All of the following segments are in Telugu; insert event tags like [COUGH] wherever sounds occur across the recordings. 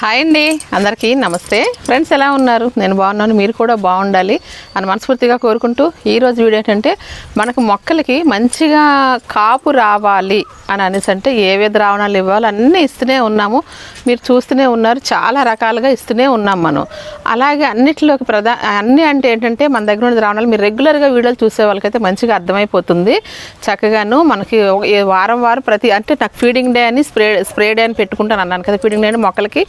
హాయ్ అండి. అందరికీ నమస్తే. ఫ్రెండ్స్ ఎలా ఉన్నారు? నేను బాగున్నాను మీరు కూడా బాగుండాలి అని మనస్ఫూర్తిగా కోరుకుంటూ ఈరోజు వీడియో ఏంటంటే మనకు మొక్కలకి మంచిగా కాపు రావాలి అని అనేసి అంటే ఏ విధ ద్రావణాలు ఇవ్వాలి అన్నీ ఇస్తూనే ఉన్నాము. మీరు చూస్తూనే ఉన్నారు చాలా రకాలుగా ఇస్తూనే ఉన్నాం మనం. అలాగే అన్నిటిలోకి ప్రధా అన్నీ అంటే ఏంటంటే మన దగ్గర ఉన్న ద్రావణాలు మీరు రెగ్యులర్గా వీడియోలు చూసే వాళ్ళకైతే మంచిగా అర్థమైపోతుంది. చక్కగాను మనకి వారం వారం ప్రతి అంటే నాకు ఫీడింగ్ డే అని స్ప్రే స్ప్రే డే అని పెట్టుకుంటాను అన్నాను కదా ఫీడింగ్ డే అంటే మొక్కలకి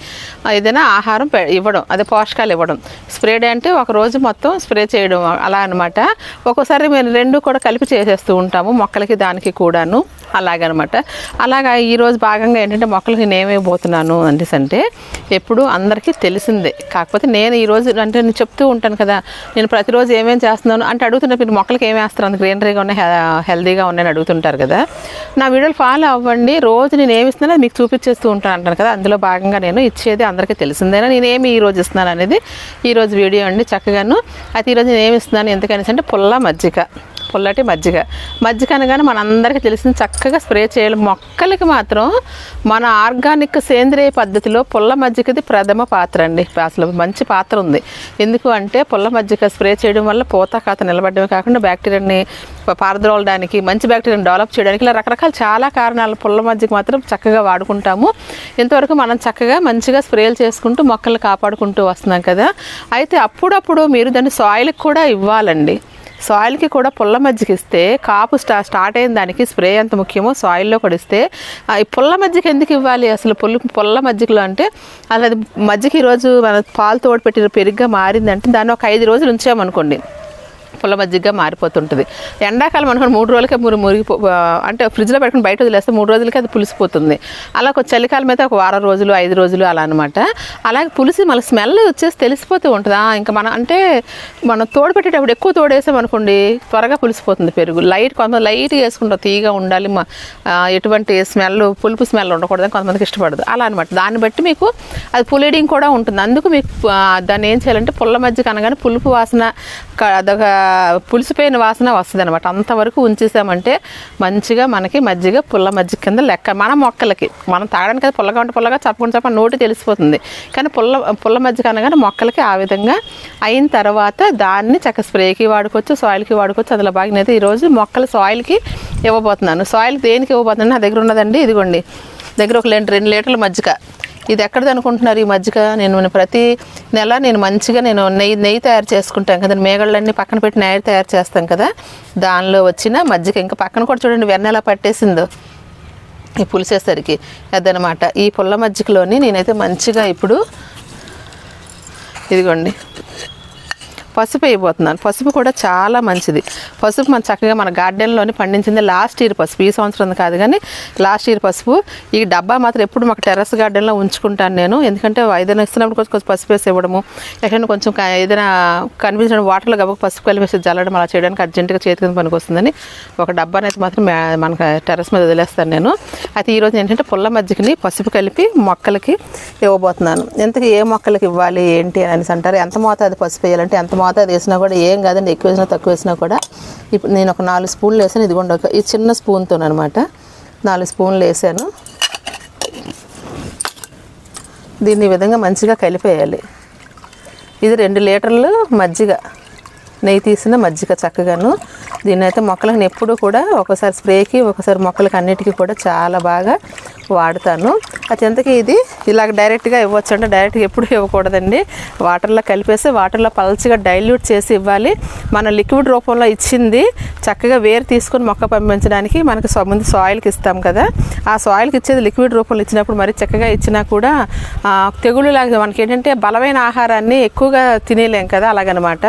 ఏదైనా ఆహారం పె- ఇవ్వడం అదే పోషకాలు ఇవ్వడం. స్ప్రే డే అంటే ఒక రోజు మొత్తం స్ప్రే చేయడం అలా అనమాట ఒక్కోసారి మేము రెండు కూడా కలిపి చేసేస్తూ ఉంటాము మొక్కలకి దానికి కూడాను. అలాగనమాట. అలాగా ఈరోజు భాగంగా ఏంటంటే మొక్కలకి నేమైపోతున్నాను అనేసి అంటే ఎప్పుడు అందరికీ తెలిసిందే. కాకపోతే నేను ఈరోజు అంటే నేను చెప్తూ ఉంటాను కదా నేను ప్రతిరోజు ఏమేమి చేస్తున్నాను అంటే అడుగుతున్న మీరు మొక్కలకి ఏమి వేస్తారు గ్రీనరీగా ఉన్నాయి హె- హెల్దీగా ఉన్నాయని అడుగుతుంటారు కదా. నా వీడియోలు ఫాలో అవ్వండి. రోజు నేను ఏమి ఇస్తున్నానో మీకు చూపించేస్తూ ఉంటాను అంటాను కదా. అందులో భాగంగా నేను ఇచ్చి ఇచ్చేది అందరికీ తెలిసిందేనా? నేను ఏమి ఈ రోజు ఇస్తున్నాను అనేది ఈరోజు వీడియో అండి చక్కగాను. అయితే ఈరోజు నేను ఏమి ఇస్తున్నాను ఎందుకనేసి అంటే పుల్ల మజ్జిగ. పుల్లటి మజ్జిగ. మజ్జిగ అనగానే మనందరికీ తెలిసిన చక్కగా స్ప్రే చేయాలి. మొక్కలకి మాత్రం మన ఆర్గానిక్ సేంద్రియ పద్ధతిలో పుల్ల మజ్జిగది ప్రథమ పాత్ర అండి. అసలు మంచి పాత్ర ఉంది. ఎందుకు అంటే పుల్ల మజ్జిగ స్ప్రే చేయడం వల్ల పూత కాత నిలబడమే కాకుండా బ్యాక్టీరియాని పారద్రోలడానికి మంచి బ్యాక్టీరియాని డెవలప్ చేయడానికి ఇలా రకరకాల చాలా కారణాలు పుల్ల మజ్జిగ మాత్రం చక్కగా వాడుకుంటాము. ఇంతవరకు మనం చక్కగా మంచిగా స్ప్రేలు చేసుకుంటూ మొక్కలు కాపాడుకుంటూ వస్తున్నాం కదా. అయితే అప్పుడప్పుడు మీరు దాన్ని సాయిల్కి కూడా ఇవ్వాలండి. సాయిల్కి కూడా పుల్ల మజ్జిగ ఇస్తే కాపు స్టా స్టార్ట్ అయిన దానికి స్ప్రే ఎంత ముఖ్యమో సాయిల్లో కూడా ఇస్తే ఆ, ఈ పుల్ల మజ్జిగ ఎందుకు ఇవ్వాలి? అసలు పుల్ల పుల్ల మజ్జిగలో అంటే అసలు అది మజ్జిగ ఈరోజు మన పాలు తోడు పెట్టిన పెరిగ్గా మారిందంటే దాన్ని ఒక ఐదు రోజులు ఉంచామనుకోండి. పుల్ల మజ్జిగగా మారిపోతుంటుంది. ఎండాకాలం అనుకోండి మూడు రోజులకే మురి మురిగిపో అంటే ఫ్రిడ్జ్లో పెట్టుకుని బయట వదిలేస్తే మూడు రోజులకి అది పులిసిపోతుంది. అలా ఒక చలికాలం అయితే ఒక వారం రోజులు ఐదు రోజులు అలా అనమాట అలాగే పులిసి మళ్ళీ స్మెల్ వచ్చేసి తెలిసిపోతూ ఉంటుంది. ఇంకా మనం అంటే మనం తోడు పెట్టేటప్పుడు ఎక్కువ తోడేసాం అనుకోండి త్వరగా పులిసిపోతుంది పెరుగు. లైట్ కొంతమంది లైట్ వేసుకుంటాం తీగా ఉండాలి ఎటువంటి స్మెల్ పులుపు స్మెల్ ఉండకూడదని కొంతమందికి ఇష్టపడదు. అలా అనమాట దాన్ని బట్టి మీకు అది పులిడింగ్ కూడా ఉంటుంది. అందుకు మీకు దాన్ని ఏం చేయాలంటే పుల్ల మజ్జిగ అనగానే పులుపు వాసన అదొక పులిసిపోయిన వాసన వస్తుంది అనమాట అంతవరకు ఉంచేసామంటే మంచిగా మనకి మజ్జిగ పుల్ల మజ్జిగ కింద లెక్క. మన మొక్కలకి మనం తాగడానికి అది పుల్లగా ఉంటే పుల్లగా చప్పకుండా చప్ప నోటి తెలిసిపోతుంది. కానీ పుల్ల పుల్ల మజ్జిగ అనగానే మొక్కలకి ఆ విధంగా అయిన తర్వాత దాన్ని చక్క స్ప్రేకి వాడుకోవచ్చు సాయిల్కి వాడుకోవచ్చు. అందులో బాగా అయితే ఈరోజు మొక్కల సాయిల్కి ఇవ్వబోతున్నాను. సాయిల్ దేనికి ఇవ్వబోతున్నాను? నా దగ్గర ఉన్నదండి ఇదిగోండి. దగ్గర ఒక రెండు రెండు లీటర్ల మజ్జిగ. ఇది ఎక్కడిది అనుకుంటున్నారు ఈ మజ్జిగ? నేను ప్రతి నెల నేను మంచిగా నేను నెయ్యి నెయ్యి తయారు చేసుకుంటాను కదా మేగళ్ళన్నీ పక్కన పెట్టి నెయ్యి తయారు చేస్తాం కదా దానిలో వచ్చిన మజ్జిగ ఇంకా పక్కన కూడా చూడండి వెన్నెలా పట్టేసిందో ఈ పులిసేసరికి అదనమాట. ఈ పుల్ల మజ్జిగలోని నేనైతే మంచిగా ఇప్పుడు ఇదిగోండి. పసుపు వేయబోతున్నాను పసుపు కూడా చాలా మంచిది. పసుపు మన చక్కగా మన గార్డెన్లోని పండించింది లాస్ట్ ఇయర్ పసుపు. ఈ సంవత్సరం కాదు కానీ లాస్ట్ ఇయర్ పసుపు. ఈ డబ్బా మాత్రం ఎప్పుడు మాకు టెర్రస్ గార్డెన్లో ఉంచుకుంటాను నేను. ఎందుకంటే ఏదైనా ఇస్తున్నప్పుడు కొంచెం కొంచెం పసుపు వేసి ఇవ్వడము ఎక్కడైనా కొంచెం ఏదైనా కనిపించిన వాటర్లో కాబట్టి పసుపు కలిపేసి జల్లడం అలా చేయడానికి అర్జెంటుగా చేతికి పనికి వస్తుందని ఒక డబ్బా అనేది మాత్రం మనకు టెర్రస్ మీద వదిలేస్తాను నేను. అయితే ఈరోజు ఏంటంటే పుల్ల మజ్జిగని పసుపు కలిపి మొక్కలకి ఇవ్వబోతున్నాను. ఎంతకి ఏ మొక్కలకి ఇవ్వాలి ఏంటి అని అంటారు. ఎంత మోతాదు పసుపు వేయాలంటే ఎంత మోతాదు వేసినా కూడా ఏం కాదండి ఎక్కువ వేసినా తక్కువ వేసినా కూడా. ఇప్పుడు నేను ఒక నాలుగు స్పూన్లు వేసాను. ఇదిగోండి ఒక ఈ చిన్న స్పూన్తో అనమాట నాలుగు స్పూన్లు వేసాను. దీన్ని ఈ విధంగా మంచిగా కలిపేయాలి. ఇది రెండు లీటర్లు మజ్జిగ నెయ్యి తీసిన మజ్జిగ చక్కగాను. దీన్ని అయితే మొక్కలకు ఎప్పుడు కూడా ఒకసారి స్ప్రేకి ఒకసారి మొక్కలకి అన్నిటికీ కూడా చాలా బాగా వాడతాను. అది ఎంతకి ఇది? ఇలాగ డైరెక్ట్గా ఇవ్వచ్చు అంటే డైరెక్ట్గా ఎప్పుడు ఇవ్వకూడదండి. వాటర్లో కలిపేసి వాటర్లో పల్చగా డైల్యూట్ చేసి ఇవ్వాలి. మనం లిక్విడ్ రూపంలో ఇచ్చింది చక్కగా వేరు తీసుకొని మొక్క పంపించడానికి మనకి ముందు సాయిల్కి ఇస్తాం కదా. ఆ సాయిల్కి ఇచ్చేది లిక్విడ్ రూపంలో ఇచ్చినప్పుడు మరి చక్కగా ఇచ్చినా కూడా తెగుళ్ళు లాగా మనకి ఏంటంటే బలమైన ఆహారాన్ని ఎక్కువగా తినేలేం కదా అలాగనమాట.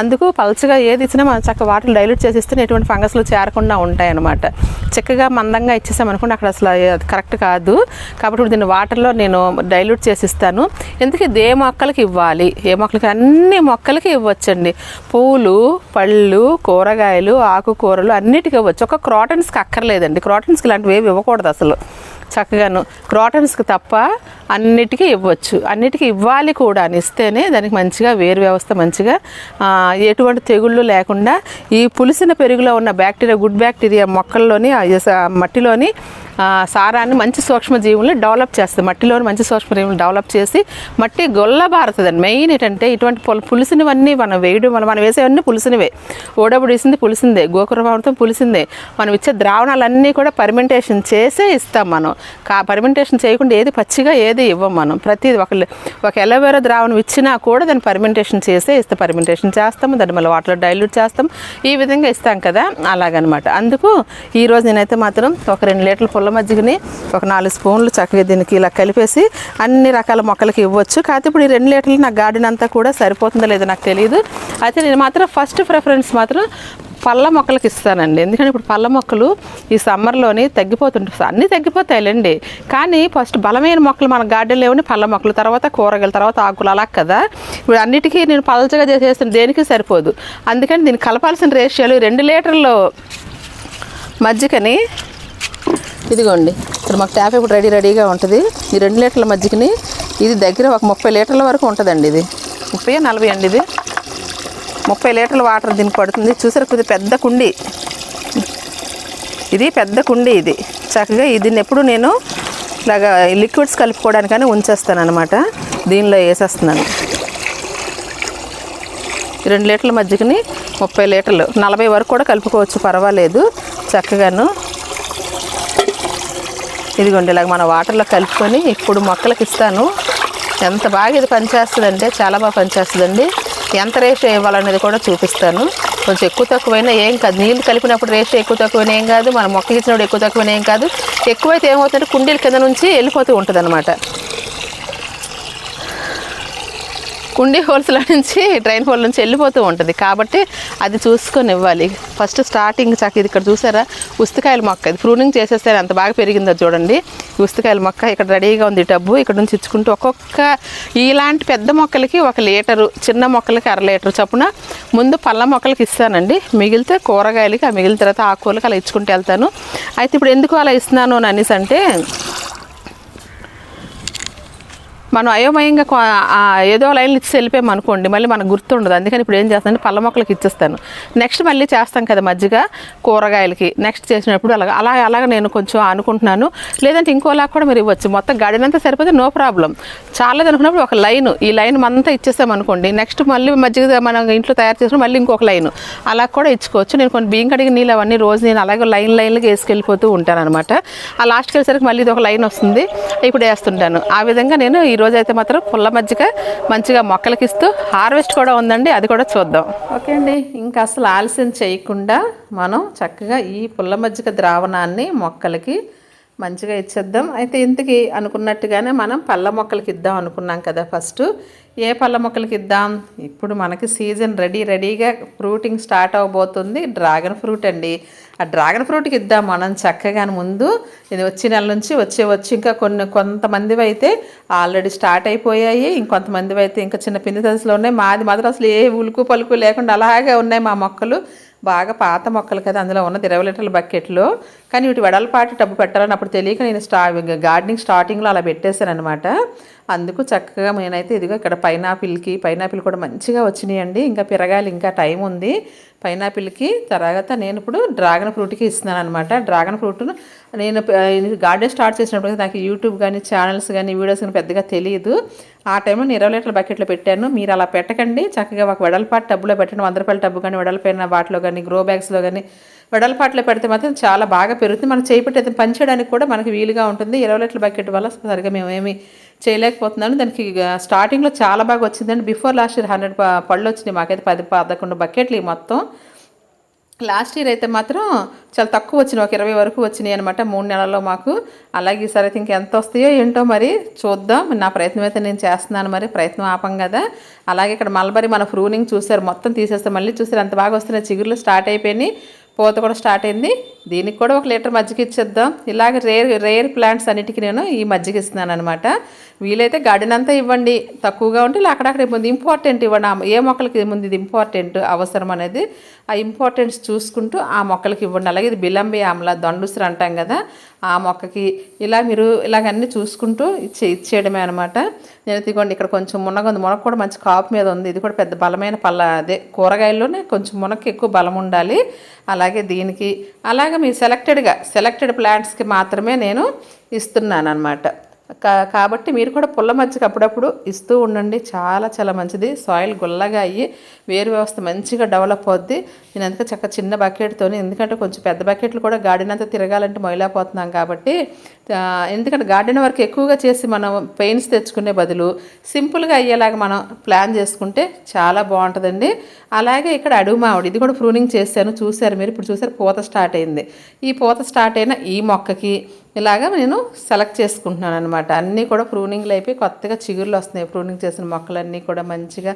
అందుకు పల్చగా ఏది ఇచ్చినా మనం చక్కగా వాటర్ డైల్యూట్ చేసి ఇస్తే ఎటువంటి ఫంగస్లు చేరకుండా ఉంటాయన్నమాట. చక్కగా మందంగా ఇచ్చేసాం అనుకోండి అక్కడ అసలు కరెక్ట్ కరెక్ట్ కాదు. కాబట్టి దీన్ని వాటర్లో నేను డైల్యూట్ చేసి ఇస్తాను ఎందుకు ఇది ఏ మొక్కలకి ఇవ్వాలి. ఏ మొక్కలకి? అన్ని మొక్కలకి ఇవ్వచ్చండి. పూలు పళ్ళు కూరగాయలు ఆకుకూరలు అన్నిటికీ ఇవ్వచ్చు. ఒక క్రాటన్స్కి అక్కర్లేదండి. క్రాటన్స్కి ఇలాంటివి ఏవి ఇవ్వకూడదు అసలు. చక్కగాను. క్రాటన్స్కి తప్ప అన్నిటికీ ఇవ్వచ్చు. అన్నిటికీ ఇవ్వాలి కూడా అని ఇస్తేనే దానికి మంచిగా వేరు వ్యవస్థ మంచిగా ఎటువంటి తెగుళ్ళు లేకుండా ఈ పులిసిన పెరుగులో ఉన్న బ్యాక్టీరియా గుడ్ బ్యాక్టీరియా మొక్కల్లోని మట్టిలోని సారాన్ని మంచి సూక్ష్మజీవుల్ని డెవలప్ చేస్తుంది మట్టిలోని మంచి సూక్ష్మజీవులు డెవలప్ చేసి మట్టి గొల్లబారుతుందండి మెయిన్ ఏంటంటే ఇటువంటి పుల- పులిసినవన్నీ మనం వేయడం వల్ల మనం వేసేవన్నీ పులిసినవే. ఓడబుడు వేసింది పులిసిందే గోకురమాంతం పులిసిందే. మనం ఇచ్చే ద్రావణాలన్నీ కూడా పర్మెంటేషన్ చేసే ఇస్తాం మనం. కా పర్మెంటేషన్ చేయకుండా ఏది పచ్చిగా ఏది ఇవ్వం మనం. ప్రతి ఒక ఒక ఎలోవేరా ద్రావణం ఇచ్చినా కూడా దాన్ని పర్మెంటేషన్ చేస్తే ఇస్తే పర్మెంటేషన్ చేస్తాము. దాన్ని మళ్ళీ వాటర్లో డైల్యూట్ చేస్తాం ఈ విధంగా ఇస్తాం కదా? అలాగనమాట. అందుకు ఈరోజు నేనైతే మాత్రం ఒక రెండు లీటర్ల పుల్ల మజ్జిగని ఒక నాలుగు స్పూన్లు చక్కగా దీనికి ఇలా కలిపేసి అన్ని రకాల మొక్కలకి ఇవ్వచ్చు. కాకపోతే ఇప్పుడు ఈ రెండు లీటర్లు నా గార్డెన్ అంతా కూడా సరిపోతుందో లేదో నాకు తెలియదు అయితే నేను మాత్రం ఫస్ట్ ప్రిఫరెన్స్ మాత్రం పళ్ళ మొక్కలకి ఇస్తానండి. ఎందుకంటే ఇప్పుడు పళ్ళ మొక్కలు ఈ సమ్మర్లోని తగ్గిపోతుంటాయి అన్నీ తగ్గిపోతాయిలేండి. కానీ ఫస్ట్ బలమైన మొక్కలు మన గార్డెన్లో ఏమని పళ్ళ మొక్కలు తర్వాత కూరగాయలు తర్వాత ఆకులు అలా కదా. ఇప్పుడు అన్నిటికీ నేను పలచగా చేసేస్తాను దేనికి సరిపోదు. అందుకని దీన్ని కలపాల్సిన రేషియోలు రెండు లీటర్లు మజ్జిగని ఇదిగోండి. ఇక్కడ మాకు ట్యాప్ ఇప్పుడు రెడీ రెడీగా ఉంటుంది. ఈ రెండు లీటర్ల మజ్జిగని ఇది దగ్గర ఒక ముప్పై లీటర్ల వరకు ఉంటుందండి ఇది. ముప్పై నలభై అండి ఇది? ముప్పై లీటర్ల వాటర్ దీనికి పడుతుంది. చూసారు కొద్దిగా పెద్ద కుండి. ఇది పెద్ద కుండి ఇది. చక్కగా దీన్ని ఎప్పుడు నేను ఇలాగా లిక్విడ్స్ కలుపుకోవడానికని ఉంచేస్తాను అనమాట దీనిలో వేసేస్తున్నాను. రెండు లీటర్ల మజ్జిగని ముప్పై లీటర్లు నలభై వరకు కూడా కలుపుకోవచ్చు పర్వాలేదు. చక్కగాను ఇదిగోండి ఇలాగ మన వాటర్లో కలుపుకొని ఇప్పుడు మొక్కలకి ఇస్తాను. ఎంత బాగా ఇది పనిచేస్తుందంటే చాలా బాగా పనిచేస్తుందండి. ఎంత రేషియో ఇవ్వాలనేది కూడా చూపిస్తాను. కొంచెం ఎక్కువ తక్కువైనా ఏం కాదు. నీళ్ళు కలిపినప్పుడు రేషియో ఎక్కువ తక్కువైనా ఏం కాదు. మనం మొక్కకి ఇచ్చినప్పుడు ఎక్కువ తక్కువైనా ఏం కాదు. ఎక్కువైతే ఏమవుతుందంటే కుండీల కింద నుంచి వెళ్ళిపోతూ ఉంటుంది కుండీ హోల్స్లో నుంచి డ్రైన్ హోల్ నుంచి వెళ్ళిపోతూ ఉంటుంది. కాబట్టి అది చూసుకొని ఇవ్వాలి. ఫస్ట్ స్టార్టింగ్ చక్క ఇది ఇక్కడ చూసారా? ఉస్తికాయల మొక్క. ఇది ప్రూనింగ్ చేసేస్తే అంత బాగా పెరిగిందో చూడండి. ఉస్తికాయల మొక్క ఇక్కడ రెడీగా ఉంది డబ్బు టబ్బు. ఇక్కడ నుంచి ఇచ్చుకుంటూ ఒక్కొక్క ఇలాంటి పెద్ద మొక్కలకి ఒక లీటరు చిన్న మొక్కలకి అర లీటర్ చొప్పున ముందు పళ్ళ మొక్కలకి ఇస్తానండి. మిగిలితే కూరగాయలకి ఆ మిగిలిన తర్వాత ఆకుకూరలకి అలా ఇచ్చుకుంటూ వెళ్తాను. అయితే ఇప్పుడు ఎందుకు అలా ఇస్తున్నాను అని అనేసి అంటే మనం అయోమయంగా ఏదో లైన్లు ఇచ్చి వెళ్ళిపోయాం అనుకోండి మళ్ళీ మనకు గుర్తుండదు. అందుకని ఇప్పుడు ఏం చేస్తానంటే పళ్ళ మొక్కలకి ఇచ్చేస్తాను. నెక్స్ట్ మళ్ళీ చేస్తాం కదా మజ్జిగ కూరగాయలకి నెక్స్ట్ చేసినప్పుడు అలాగ అలా అలాగ నేను కొంచెం అనుకుంటున్నాను. లేదంటే ఇంకోలా కూడా మీరు ఇవ్వచ్చు. మొత్తం గడినంతా సరిపోతే నో ప్రాబ్లం. చాలేదు అనుకున్నప్పుడు ఒక లైన్ ఈ లైన్ అంతా ఇచ్చేస్తాం అనుకోండి నెక్స్ట్ మళ్ళీ మజ్జిగ మనం ఇంట్లో తయారు చేసుకుని మళ్ళీ ఇంకొక లైన్. అలా కూడా ఇచ్చుకోవచ్చు. నేను కొన్ని బియ్యం కడిగిన నీళ్ళు అవన్నీ రోజు నేను అలాగే లైన్ లైన్లుగా వేసుకెళ్ళిపోతూ ఉంటాను అనమాట ఆ లాస్ట్కి వెళ్ళేసరికి మళ్ళీ ఇది ఒక లైన్ వస్తుంది. ఇప్పుడు వేస్తుంటాను. ఆ విధంగా నేను ఈ ఈరోజు అయితే మాత్రం పుల్ల మజ్జిగ మంచిగా మొక్కలకి ఇస్తూ హార్వెస్ట్ కూడా ఉందండి. అది కూడా చూద్దాం. ఓకే అండి. ఇంకా అసలు ఆలస్యం చేయకుండా మనం చక్కగా ఈ పుల్ల మజ్జిగ ద్రావణాన్ని మొక్కలకి మంచిగా ఇచ్చేద్దాం. అయితే ఇంతకీ అనుకున్నట్టుగానే మనం పళ్ళ మొక్కలకి ఇద్దాం అనుకున్నాం కదా ఫస్ట్. ఏ పళ్ళ మొక్కలకి ఇద్దాం? ఇప్పుడు మనకి సీజన్ రెడీ రెడీగా ఫ్రూటింగ్ స్టార్ట్ అవబోతుంది. డ్రాగన్ ఫ్రూట్ అండి. ఆ డ్రాగన్ ఫ్రూట్కి ఇద్దాం. మనం చక్కగా ముందు ఇది వచ్చే నెల నుంచి వచ్చే వచ్చి. ఇంకా కొన్ని కొంతమంది అయితే ఆల్రెడీ స్టార్ట్ అయిపోయాయి. ఇంకొంతమంది అయితే ఇంకా చిన్న పిండి దశలో ఉన్నాయి. మాది మాత్రం అసలు ఏ ఉలుకు పలుకు లేకుండా అలాగే ఉన్నాయి మా మొక్కలు. బాగా పాత మొక్కలు కదా అందులో ఉన్నది ఇరవై లీటర్ల బకెట్లో. కానీ వీటి వెడలపాటి డబ్బు పెట్టాలని అప్పుడు తెలియక నేను స్టా గార్డెనింగ్ స్టార్టింగ్లో అలా పెట్టేశానమాట అందుకు చక్కగా నేనైతే ఇదిగో ఇక్కడ పైనాపిల్కి పైనాపిల్ కూడా మంచిగా వచ్చినాయండి. ఇంకా పెరగాలి ఇంకా టైం ఉంది. పైనాపిల్కి తర్వాత నేను ఇప్పుడు డ్రాగన్ ఫ్రూట్కి ఇస్తున్నాను అనమాట డ్రాగన్ ఫ్రూట్ను నేను గార్డెన్ స్టార్ట్ చేసినప్పుడు నాకు యూట్యూబ్ కానీ ఛానల్స్ కానీ వీడియోస్ కానీ పెద్దగా తెలియదు. ఆ టైంలో నేను ఇరవై లీటర్ల బకెట్లో పెట్టాను. మీరు అలా పెట్టకండి. చక్కగా ఒక వెడల్పాటు టబ్బులో పెట్టండి. వంద రూపాయల టబ్బు కానీ వెడల్పైన వాటిలో కానీ గ్రో బ్యాగ్స్లో కానీ వెడల్పాట్లో పెడితే మాత్రం చాలా బాగా పెరుగుతుంది. మనం చేపట్టేది పంచడానికి కూడా మనకి వీలుగా ఉంటుంది. ఇరవై లీటర్ల బకెట్ వల్ల సరిగా మేము ఏమి చేయలేకపోతున్నాను దానికి స్టార్టింగ్లో చాలా బాగా వచ్చిందండి. బిఫోర్ లాస్ట్ ఇయర్ హండ్రెడ్ పళ్ళు వచ్చినాయి. మాకైతే పది పదకొండు బకెట్లు ఈ మొత్తం. లాస్ట్ ఇయర్ అయితే మాత్రం చాలా తక్కువ వచ్చినాయి ఒక ఇరవై వరకు వచ్చినాయి అనమాట మూడు నెలల్లో మాకు. అలాగే ఈసారి అయితే ఇంకెంత వస్తాయో ఏంటో మరి చూద్దాం. నా ప్రయత్నం అయితే నేను చేస్తున్నాను మరి ప్రయత్నం ఆపం కదా. అలాగే ఇక్కడ మల్బరీ మన ఫ్రూనింగ్ చూసారు మొత్తం తీసేస్తే మళ్ళీ చూసారు ఎంత బాగా వస్తున్నాయి చిగుర్లు స్టార్ట్ అయిపోయినాయి. పూత కూడా స్టార్ట్ అయింది. దీనికి కూడా ఒక లీటర్ మజ్జిగ ఇచ్చేద్దాం. ఇలాగ రేర్ రేర్ ప్లాంట్స్ అన్నిటికీ నేను ఈ మజ్జిగ ఇస్తున్నాను అనమాట వీలైతే గార్డెన్ అంతా ఇవ్వండి. తక్కువగా ఉంటే ఇలా అక్కడక్కడ ముందు ఇంపార్టెంట్ ఇవ్వండి. ఏ మొక్కలకి ముందు ఇది ఇంపార్టెంట్ అవసరం అనేది ఆ ఇంపార్టెన్స్ చూసుకుంటూ ఆ మొక్కలకి ఇవ్వండి. అలాగే ఇది బిలంబి ఆమ్ల దండుసురు అంటాం కదా. ఆ మొక్కకి ఇలా మీరు ఇలాగన్నీ చూసుకుంటూ ఇచ్చే ఇచ్చేయడమే అనమాట నేను ఇదిగోండి ఇక్కడ కొంచెం మునగ ఉంది మునగ కూడా మంచి కాపు మీద ఉంది. ఇది కూడా పెద్ద బలమైన పళ్ళ. అదే కూరగాయల్లోనే కొంచెం మునక్కి ఎక్కువ బలం ఉండాలి. అలాగే దీనికి అలాగే మీ సెలెక్టెడ్గా సెలెక్టెడ్ ప్లాంట్స్కి మాత్రమే నేను ఇస్తున్నాను అనమాట కాబట్టి మీరు కూడా పుల్ల మజ్జిగ అప్పుడప్పుడు ఇస్తూ ఉండండి. చాలా చాలా మంచిది. సాయిల్ గుల్లగా అయ్యి వేరు వ్యవస్థ మంచిగా డెవలప్ అవుద్ది. నేను అందుకే చక్క చిన్న బకెట్తోని ఎందుకంటే కొంచెం పెద్ద బకెట్లు కూడా గాడినంత తిరగాలంటే మొయిలాపోతున్నాం కాబట్టి ఎందుకంటే గార్డెన్ వర్క్ ఎక్కువగా చేసి మనం పెయిన్స్ తెచ్చుకునే బదులు సింపుల్గా అయ్యేలాగా మనం ప్లాన్ చేసుకుంటే చాలా బాగుంటుందండి. అలాగే ఇక్కడ అడుగు మామిడి ఇది కూడా ప్రూనింగ్ చేశాను చూశారు మీరు. ఇప్పుడు చూసారు పూత స్టార్ట్ అయింది. ఈ పూత స్టార్ట్ అయిన ఈ మొక్కకి ఇలాగా నేను సెలెక్ట్ చేసుకుంటున్నాను అనమాట అన్నీ కూడా ప్రూనింగ్లు అయిపోయి కొత్తగా చిగుర్లు వస్తున్నాయి. ప్రూనింగ్ చేసిన మొక్కలన్నీ కూడా మంచిగా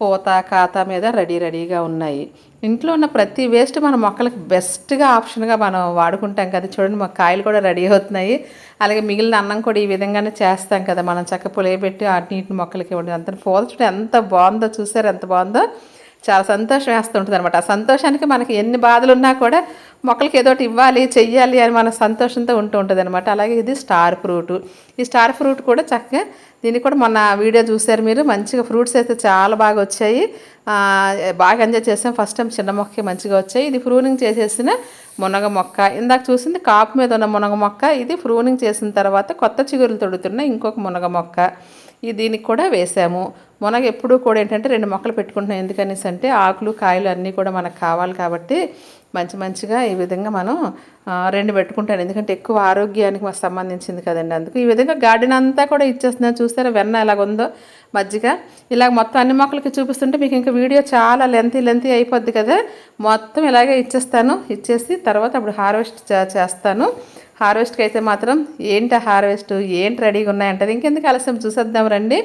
పూత కాత మీద రెడీ రెడీగా ఉన్నాయి. ఇంట్లో ఉన్న ప్రతి వేస్ట్ మన మొక్కలకు బెస్ట్గా ఆప్షన్గా మనం వాడుకుంటాం కదా. చూడండి మా కాయలు కూడా రెడీ అవుతున్నాయి. అలాగే మిగిలిన అన్నం కూడా ఈ విధంగానే చేస్తాం కదా. మనం చక్క పులియబెట్టి ఆ నీటిని మొక్కలకి ఇవ్వండి. అంత పూత ఎంత బాగుందో చూసారు ఎంత బాగుందో. చాలా సంతోషం వేస్తుంటుంది అనమాట ఆ సంతోషానికి మనకి ఎన్ని బాధలు ఉన్నా కూడా మొక్కలకి ఏదో ఒకటి ఇవ్వాలి చెయ్యాలి అని మన సంతోషంతో ఉంటూ ఉంటుంది అనమాట అలాగే ఇది స్టార్ ఫ్రూట్. ఈ స్టార్ ఫ్రూట్ కూడా చక్కగా దీన్ని కూడా మొన్న వీడియో చూశారు మీరు. మంచిగా ఫ్రూట్స్ అయితే చాలా బాగా వచ్చాయి. బాగా ఎంజాయ్ చేసాం. ఫస్ట్ టైం చిన్న మొక్క మంచిగా వచ్చాయి. ఇది ఫ్రూనింగ్ చేసేసిన మునగ మొక్క. ఇందాక చూసింది కాపు మీద ఉన్న మునగ మొక్క. ఇది ఫ్రూనింగ్ చేసిన తర్వాత కొత్త చిగురులు తొడుతున్న ఇంకొక మునగ మొక్క. ఇది దీనికి కూడా వేసాము. మునగ ఎప్పుడూ కూడా ఏంటంటే రెండు మొక్కలు పెట్టుకుంటున్నాం. ఎందుకనేసి అంటే ఆకులు కాయలు అన్నీ కూడా మనకు కావాలి కాబట్టి మంచి మంచిగా ఈ విధంగా మనం రెండు పెట్టుకుంటాను ఎందుకంటే ఎక్కువ ఆరోగ్యానికి మాకు సంబంధించింది కదండి అందుకు. ఈ విధంగా గార్డెన్ అంతా కూడా ఇచ్చేస్తున్నాను చూస్తారా వెన్న ఎలాగుందో మజ్జిగ. ఇలా మొత్తం అన్ని మొక్కలకి చూపిస్తుంటే మీకు ఇంకా వీడియో చాలా లెంతీ లెంతీ అయిపోద్ది కదా. మొత్తం ఇలాగే ఇచ్చేస్తాను. ఇచ్చేసి తర్వాత అప్పుడు హార్వెస్ట్ చేస్తాను. హార్వెస్ట్కి అయితే మాత్రం ఏంటి హార్వెస్ట్? ఏంటి రెడీగా ఉన్నాయంటది. ఇంకెందుకు ఆలస్యం? చూసేద్దాం రండి.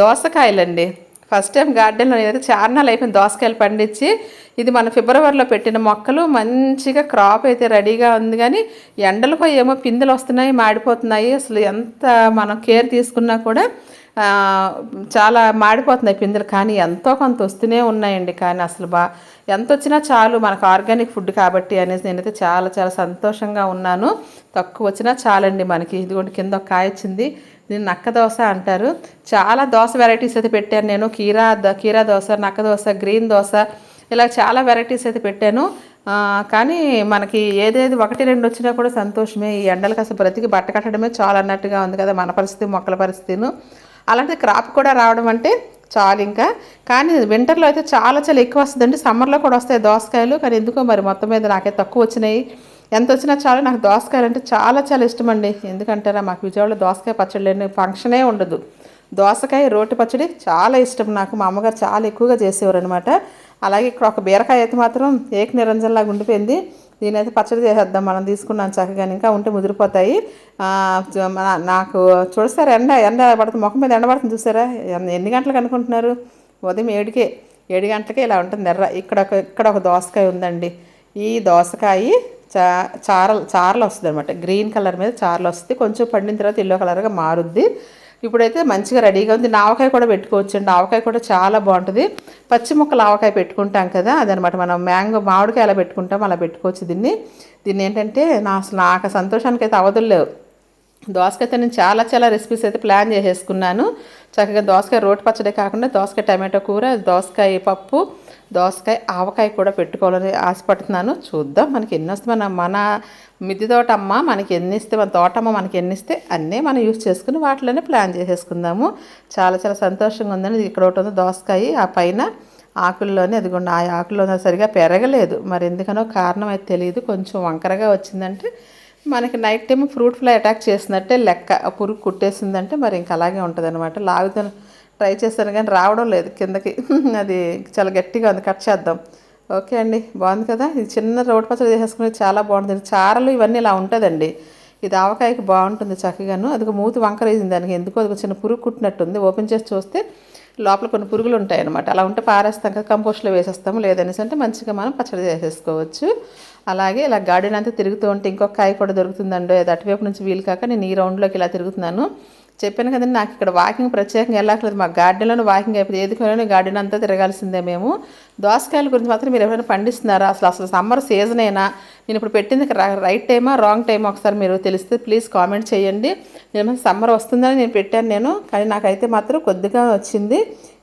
దోసకాయలండి. ఫస్ట్ టైం గార్డెన్లో నేనైతే చార్నాలు అయిపోయింది దోసకాయలు పండించి. ఇది మన ఫిబ్రవరిలో పెట్టిన మొక్కలు. మంచిగా క్రాప్ అయితే రెడీగా ఉంది కానీ ఎండలు ఏమో పిందెలు వస్తున్నాయి మాడిపోతున్నాయి. అసలు ఎంత మనం కేర్ తీసుకున్నా కూడా చాలా మాడిపోతున్నాయి పిందెలు. కానీ ఎంతో కొంత వస్తూనే ఉన్నాయండి. కానీ అసలు బా ఎంత వచ్చినా చాలు మనకు ఆర్గానిక్ ఫుడ్ కాబట్టి అనేసి నేనైతే చాలా చాలా సంతోషంగా ఉన్నాను. తక్కువ వచ్చినా చాలండి మనకి. ఇదిగోండి కింద కాయొచ్చింది కాయ వచ్చింది. దీన్ని నక్క దోశ అంటారు. చాలా దోశ వెరైటీస్ అయితే పెట్టాను నేను. కీరా కీరా దోశ నక్క దోశ గ్రీన్ దోశ ఇలా చాలా వెరైటీస్ అయితే పెట్టాను. కానీ మనకి ఏదేది ఒకటి రెండు వచ్చినా కూడా సంతోషమే. ఈ ఎండలకు అసలు బ్రతికి బట్ట కట్టడమే చాలా అన్నట్టుగా ఉంది కదా మన పరిస్థితి మొక్కల పరిస్థితిను. అలాంటి క్రాప్ కూడా రావడం అంటే చాలు ఇంకా. కానీ వింటర్లో అయితే చాలా చాలా ఎక్కువ వస్తుందండి. సమ్మర్లో కూడా వస్తాయి దోసకాయలు. కానీ ఎందుకో మరి మొత్తం మీద నాకే తక్కువ వచ్చినాయి. ఎంత వచ్చినా చాలు నాకు దోసకాయలు అంటే చాలా చాలా ఇష్టం అండి ఎందుకంటారా మాకు విజయవాడలో దోసకాయ పచ్చడి లేని ఫంక్షనే ఉండదు. దోసకాయ రోటి పచ్చడి చాలా ఇష్టం నాకు. మా అమ్మగారు చాలా ఎక్కువగా చేసేవారు అనమాట అలాగే ఇక్కడ ఒక బీరకాయ అయితే మాత్రం ఏక నిరంజనలాగా ఉండిపోయింది. దీని అయితే పచ్చడి చేసేద్దాం మనం తీసుకున్నాం చక్కగా. ఇంకా ఉంటే ముదిరిపోతాయి. నాకు చూస్తారా ఎండ ఎండ పడుతుంది ముఖం మీద ఎండ పడుతుంది చూసారా? ఎన్ని- ఎన్ని గంటలకు అనుకుంటున్నారు? ఉదయం ఏడుకే ఏడు గంటలకే ఇలా ఉంటుంది ఎర్ర. ఇక్కడ ఒక ఇక్కడ ఒక దోసకాయ ఉందండి. ఈ దోసకాయ చా చారలు చారలు వస్తుంది అనమాట గ్రీన్ కలర్ మీద చారలు వస్తుంది. కొంచెం పండిన తర్వాత ఎల్లో కలర్గా మారుద్ది. ఇప్పుడైతే మంచిగా రెడీగా ఉంది. ఆవకాయ కూడా పెట్టుకోవచ్చు అండి ఆవకాయ కూడా చాలా బాగుంటుంది. పచ్చి ముక్కలు ఆవకాయ పెట్టుకుంటాం కదా అదనమాట మనం మ్యాంగో మామిడికాయ ఎలా పెట్టుకుంటాం అలా పెట్టుకోవచ్చు దీన్ని. దీన్ని ఏంటంటే నా అసలు నాకు సంతోషానికి అయితే అవధులు దోసకాయతో నేను చాలా చాలా రెసిపీస్ అయితే ప్లాన్ చేసేసుకున్నాను. చక్కగా దోసకాయ రోటి పచ్చడే కాకుండా దోసకాయ టమాటో కూర దోసకాయ పప్పు దోసకాయ ఆవకాయ కూడా పెట్టుకోవాలని ఆశపడుతున్నాను. చూద్దాం మనకి ఎన్ని వస్తే మన మన మిద్ది తోట అమ్మ మనకి ఎన్ని ఇస్తే మన తోటమ్మ మనకి ఎన్ని ఇస్తే అన్నీ మనం యూస్ చేసుకుని వాటిలోనే ప్లాన్ చేసేసుకుందాము. చాలా చాలా సంతోషంగా ఉందండి. ఇక్కడ ఒకటి ఉంది దోసకాయ. ఆ పైన ఆకుల్లోనే అదిగోండి ఆ ఆకుల్లో సరిగా పెరగలేదు. మరి ఎందుకనో కారణం అయితే తెలియదు. కొంచెం వంకరగా వచ్చిందంటే మనకి night time fruit fly attack చేసినట్టే లెక్క. పురుగు కుట్టేసిందంటే మరి ఇంకా అలాగే ఉంటుంది అనమాట లాగుతాను ట్రై చేశాను కానీ రావడం లేదు. కిందకి [LAUGHS] అది చాలా గట్టిగా ఉంది. కట్ చేద్దాం. ఓకే అండి. బాగుంది కదా? ఇది చిన్న రోడ్ పచ్చడి చేసేసుకునేది చాలా బాగుంటుంది చారలు ఇవన్నీ ఇలా ఉంటుందండి. ఇది ఆవకాయకి బాగుంటుంది చక్కగాను. అది ఒక మూతి వంకర వేసింది దానికి. ఎందుకో అది చిన్న పురుగు కుట్టినట్టుంది. ఓపెన్ చేసి చూస్తే లోపల కొన్ని పురుగులు ఉంటాయి అనమాట అలా ఉంటే పారేస్తాం కదా కంపోస్ట్లో వేసేస్తాము. లేదనేసి అంటే మంచిగా మనం పచ్చడి చేసేసుకోవచ్చు. అలాగే ఇలా గార్డెన్ అంతా తిరుగుతూ ఉంటే ఇంకొక కాయ కూడా దొరుకుతుందండో అది అటువైపు నుంచి వీలు కాక నేను ఈ రౌండ్లోకి ఇలా తిరుగుతున్నాను. చెప్పాను కదండి నాకు ఇక్కడ వాకింగ్ ప్రత్యేకంగా వెళ్ళట్లేదు మా గార్డెన్లోనే వాకింగ్ అయిపోయింది ఏది కొనని గార్డెన్ అంతా తిరగాల్సిందే మేము. దోసకాయల గురించి మాత్రం మీరు ఎవరైనా పండిస్తున్నారా? అసలు అసలు సమ్మర్ సీజన్ అయినా నేను ఇప్పుడు పెట్టింది రైట్ టైమా రాంగ్ టైమా ఒకసారి మీరు తెలిస్తే ప్లీజ్ కామెంట్ చేయండి. నేను సమ్మర్ వస్తుందని నేను పెట్టాను నేను కానీ నాకైతే మాత్రం కొద్దిగా వచ్చింది.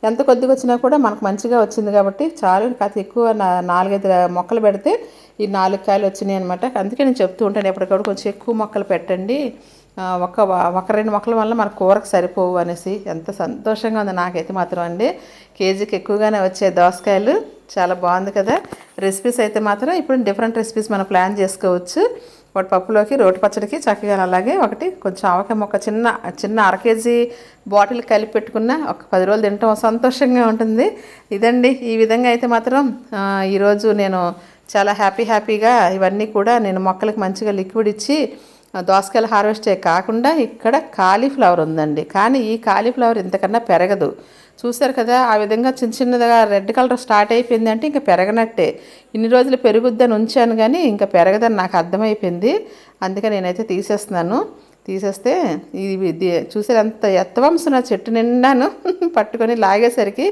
ఎంత కొద్దిగా వచ్చినా కూడా మనకు మంచిగా వచ్చింది కాబట్టి చాలు. కాస్త ఎక్కువ నాలుగైదు మొక్కలు పెడితే ఈ నాలుగు కాయలు వచ్చినాయి అనమాట అందుకే నేను చెప్తూ ఉంటాను ఎప్పటికప్పుడు కొంచెం ఎక్కువ మొక్కలు పెట్టండి. ఒక ఒక రెండు మొక్కల వల్ల మన కూరకు సరిపోవు అనేసి ఎంత సంతోషంగా ఉంది నాకైతే మాత్రం అండి. కేజీకి ఎక్కువగానే వచ్చే దోసకాయలు చాలా బాగుంది కదా. రెసిపీస్ అయితే మాత్రం ఇప్పుడు డిఫరెంట్ రెసిపీస్ మనం ప్లాన్ చేసుకోవచ్చు. ఒకటి పప్పులోకి రోటి పచ్చడికి చక్కగా అలాగే ఒకటి కొంచెం ఆవకాయ మొక్క చిన్న చిన్న అర కేజీ బాటిల్ కలిపి పెట్టుకున్న ఒక పది రోజులు తింటాం. సంతోషంగా ఉంటుంది. ఇదండి. ఈ విధంగా అయితే మాత్రం ఈరోజు నేను చాలా హ్యాపీ హ్యాపీగా ఇవన్నీ కూడా నేను మొక్కలకు మంచిగా లిక్విడ్ ఇచ్చి దోసకాయలు హార్వెస్టే కాకుండా ఇక్కడ కాలీఫ్లవర్ ఉందండి. కానీ ఈ కాలీఫ్లవర్ ఇంతకన్నా పెరగదు. చూశారు కదా ఆ విధంగా చిన్న చిన్నదిగా రెడ్ కలర్ స్టార్ట్ అయిపోయింది అంటే ఇంకా పెరగనట్టే. ఇన్ని రోజులు పెరుగుద్దని ఉంచాను కానీ ఇంకా పెరగదని నాకు అర్థమైపోయింది. అందుకే నేనైతే తీసేస్తున్నాను. తీసేస్తే ఇది చూసారు ఎంత ఎత్తవంశం నా చెట్టు నిండాను. [LAUGHS] పట్టుకొని లాగేసరికి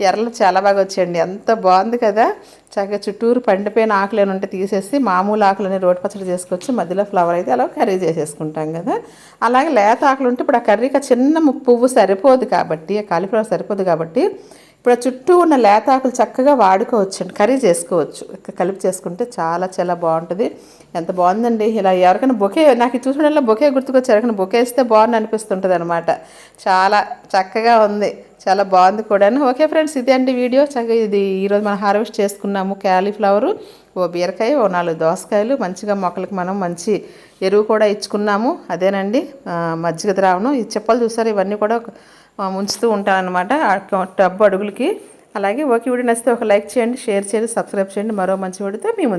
ఎర్రలు చాలా బాగా వచ్చాయండి. ఎంత బాగుంది కదా. చక్కగా చుట్టూరు పండిపోయిన ఆకులు ఉంటే తీసేసి మామూలు ఆకులని రోటి పచ్చడి చేసుకొచ్చి మధ్యలో ఫ్లవర్ అయితే అలా కర్రీ చేసేసుకుంటాం కదా. అలాగే లేత ఆకులు ఉంటే ఇప్పుడు ఆ కర్రీకి ఆ చిన్న పువ్వు సరిపోదు కాబట్టి ఆ కాలీఫ్లవర్ సరిపోదు కాబట్టి ఇప్పుడు చుట్టూ ఉన్న లేతాకులు చక్కగా వాడుకోవచ్చండి కర్రీ చేసుకోవచ్చు. కలిపి చేసుకుంటే చాలా చాలా బాగుంటుంది. ఎంత బాగుందండి ఇలా ఎవరికైనా బొకే నాకు ఇది బొకే గుర్తుకొచ్చి ఎవరికైనా బొకే ఇస్తే బాగుంది అనిపిస్తుంటుంది అనమాట చాలా చక్కగా ఉంది చాలా బాగుంది కూడాను. ఓకే ఫ్రెండ్స్ ఇదే అండి వీడియో. చక్కగా ఇది ఈరోజు మనం హార్వెస్ట్ చేసుకున్నాము క్యాలీఫ్లవరు ఓ బీరకాయ ఓ నాలుగు దోసకాయలు. మంచిగా మొక్కలకు మనం మంచి ఎరువు కూడా ఇచ్చుకున్నాము. అదేనండి మజ్జిగ ద్రావణం. ఈ చెప్పలు చూసారు ఇవన్నీ కూడా ముంచుతూ ఉంటాను అనమాట టబ్బు అడుగులకి. అలాగే ఓకే వీడియో నచ్చితే ఒక లైక్ చేయండి షేర్ చేయండి సబ్స్క్రైబ్ చేయండి. మరో మంచి వాడితే మీ ముందు